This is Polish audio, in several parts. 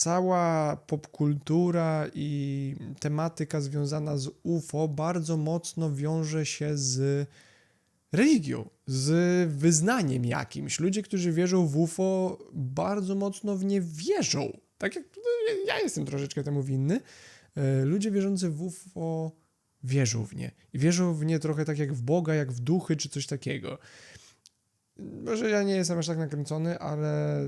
cała popkultura i tematyka związana z UFO bardzo mocno wiąże się z religią, z wyznaniem jakimś. Ludzie, którzy wierzą w UFO, bardzo mocno w nie wierzą. Tak jak ja jestem troszeczkę temu winny. E, Ludzie wierzący w UFO wierzą w nie. I wierzą w nie trochę tak jak w Boga, jak w duchy, czy coś takiego. Może ja nie jestem aż tak nakręcony, ale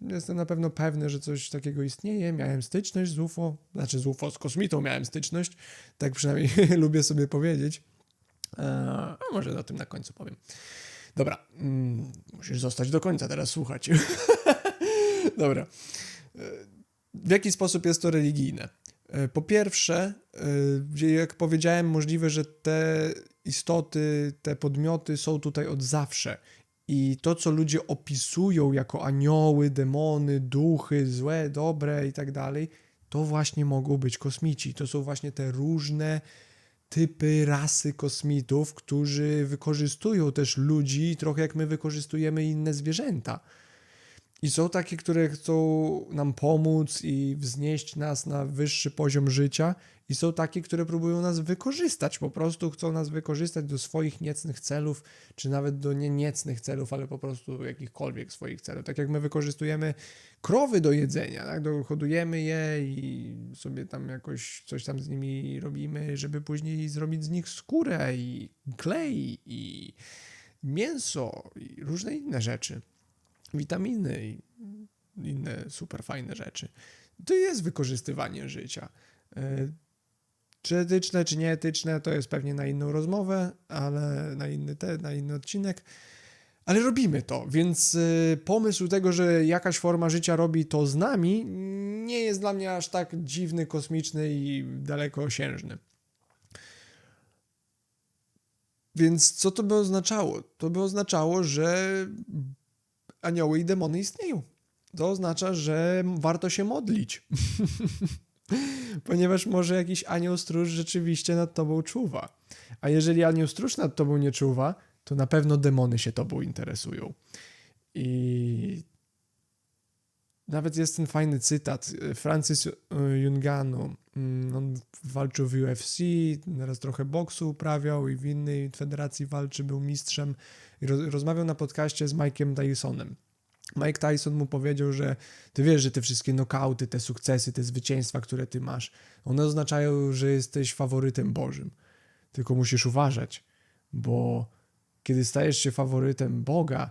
jestem na pewno pewny, że coś takiego istnieje. Miałem styczność z UFO, znaczy z UFO, z kosmitą miałem styczność. Tak przynajmniej lubię sobie powiedzieć. Eee, A może o tym na końcu powiem. Dobra, mm, musisz zostać do końca teraz słuchać. Dobra. E, W jaki sposób jest to religijne? E, Po pierwsze, e, jak powiedziałem, możliwe, że te istoty, te podmioty są tutaj od zawsze. I to, co ludzie opisują jako anioły, demony, duchy, złe, dobre i tak dalej, to właśnie mogą być kosmici. To są właśnie te różne typy rasy kosmitów, którzy wykorzystują też ludzi, trochę jak my wykorzystujemy inne zwierzęta. I są takie, które chcą nam pomóc i wznieść nas na wyższy poziom życia, i są takie, które próbują nas wykorzystać. Po prostu chcą nas wykorzystać do swoich niecnych celów, czy nawet do nie niecnych celów, ale po prostu jakichkolwiek swoich celów. Tak jak my wykorzystujemy krowy do jedzenia, tak? Hodujemy je i sobie tam jakoś coś tam z nimi robimy, żeby później zrobić z nich skórę i klej i mięso i różne inne rzeczy witaminy i inne super fajne rzeczy. To jest wykorzystywanie życia. E, Czy etyczne, czy nieetyczne, to jest pewnie na inną rozmowę, ale na inny, te, na inny odcinek. Ale robimy to, więc e, pomysł tego, że jakaś forma życia robi to z nami, nie jest dla mnie aż tak dziwny, kosmiczny i dalekosiężny. Więc co to by oznaczało? To by oznaczało, że anioły i demony istnieją. To oznacza, że warto się modlić. Ponieważ może jakiś anioł stróż rzeczywiście nad tobą czuwa. A jeżeli anioł stróż nad tobą nie czuwa, to na pewno demony się tobą interesują. I nawet jest ten fajny cytat Francis y, Junganu. Mm, On walczył w UFC, teraz trochę boksu uprawiał i w innej federacji walczy, był mistrzem. I roz- rozmawiał na podcaście z Mike'em Tysonem. Mike Tyson mu powiedział, że ty wiesz, że te wszystkie nokauty, te sukcesy, te zwycięstwa, które ty masz, one oznaczają, że jesteś faworytem Bożym. Tylko musisz uważać, bo kiedy stajesz się faworytem Boga,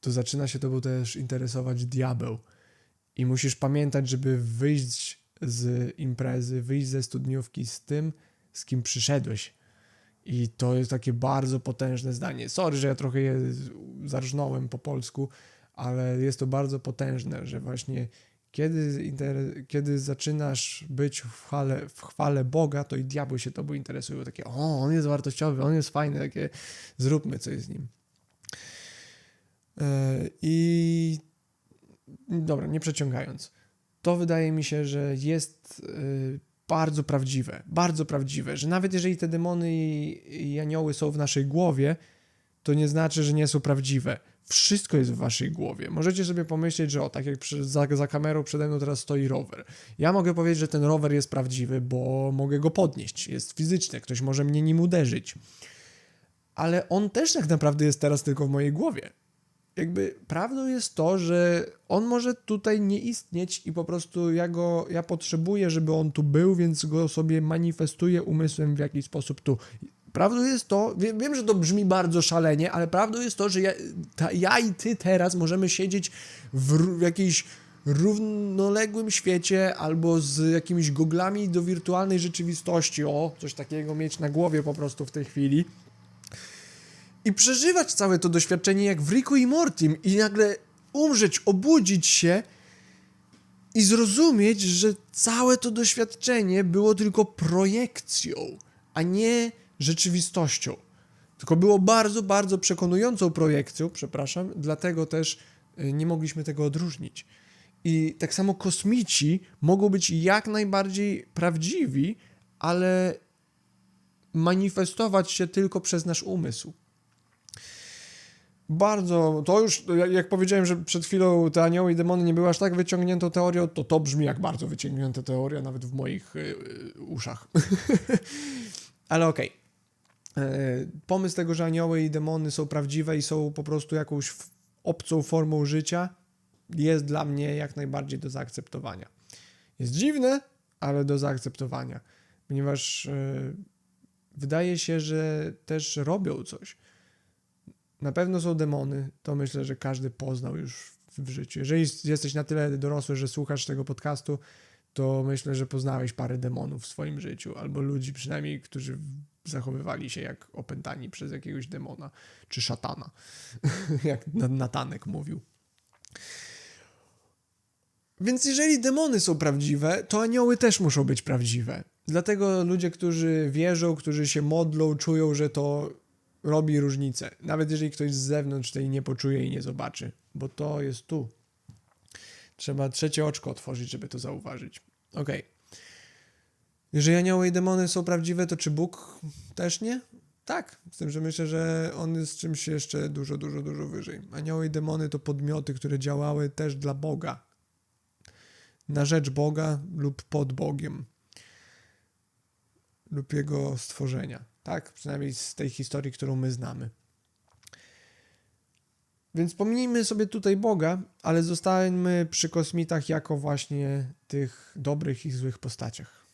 to zaczyna się tobą też interesować diabeł. I musisz pamiętać, żeby wyjść z imprezy, wyjść ze studniówki z tym, z kim przyszedłeś. I to jest takie bardzo potężne zdanie. Sorry, że ja trochę je zarżnąłem po polsku, ale jest to bardzo potężne, że właśnie kiedy, kiedy zaczynasz być w chwale, w chwale Boga, to i diabły się tobą interesują. Takie, o, on jest wartościowy, on jest fajny, takie, zróbmy coś z nim. E, I dobra, nie przeciągając. To wydaje mi się, że jest y, bardzo prawdziwe, bardzo prawdziwe, że nawet jeżeli te demony i, anioły są w naszej głowie, to nie znaczy, że nie są prawdziwe. Wszystko jest w waszej głowie. Możecie sobie pomyśleć, że o, tak jak przy, za, za kamerą przede mną teraz stoi rower. Ja mogę powiedzieć, że ten rower jest prawdziwy, bo mogę go podnieść. Jest fizyczny, ktoś może mnie nim uderzyć. Ale on też tak naprawdę jest teraz tylko w mojej głowie jakby prawdą jest to, że on może tutaj nie istnieć i po prostu ja go, ja potrzebuję, żeby on tu był, więc go sobie manifestuję umysłem w jakiś sposób tu. Prawdą jest to, wiem, wiem, że to brzmi bardzo szalenie, ale prawdą jest to, że ja, ta, ja i ty teraz możemy siedzieć w, w jakiejś równoległym świecie albo z jakimiś goglami do wirtualnej rzeczywistości, o, coś takiego mieć na głowie po prostu w tej chwili i przeżywać całe to doświadczenie jak w Riku i Mortim i nagle umrzeć, obudzić się i zrozumieć, że całe to doświadczenie było tylko projekcją, a nie rzeczywistością. Tylko było bardzo, bardzo przekonującą projekcją, przepraszam, dlatego też y, nie mogliśmy tego odróżnić. I tak samo kosmici mogą być jak najbardziej prawdziwi, ale manifestować się tylko przez nasz umysł. Bardzo, to już, jak- powiedziałem, że przed chwilą te anioły i demony nie były aż tak wyciągniętą teorią, to to brzmi jak bardzo wyciągnięta teoria, nawet w moich y, y, uszach. Ale okej. E, Pomysł tego, że anioły i demony są prawdziwe i są po prostu jakąś obcą formą życia, jest dla mnie jak najbardziej do zaakceptowania. Jest dziwne, ale do zaakceptowania, ponieważ e, wydaje się, że też robią coś. Na pewno są demony, to myślę, że każdy poznał już w- życiu. Jeżeli jesteś na tyle dorosły, że słuchasz tego podcastu, to myślę, że poznałeś parę demonów w swoim życiu, albo ludzi przynajmniej, którzy zachowywali się jak opętani przez jakiegoś demona, czy szatana, jak Na- Natanek mówił. Więc jeżeli demony są prawdziwe, to anioły też muszą być prawdziwe. Dlatego ludzie, którzy wierzą, którzy się modlą, czują, że to robi różnicę. Nawet jeżeli ktoś z zewnątrz tej nie poczuje i nie zobaczy, bo to jest tu. Trzeba trzecie oczko otworzyć, żeby to zauważyć. Okej. Jeżeli anioły i demony są prawdziwe, to czy Bóg też nie? Tak, z tym, że myślę, że on jest czymś jeszcze dużo, dużo, dużo wyżej. Anioły i demony to podmioty, które działały też dla Boga. Na rzecz Boga lub pod Bogiem. Lub Jego stworzenia. Tak? Przynajmniej z tej historii, którą my znamy. Więc pomijmy sobie tutaj Boga, ale zostańmy przy kosmitach jako właśnie tych dobrych i złych postaciach.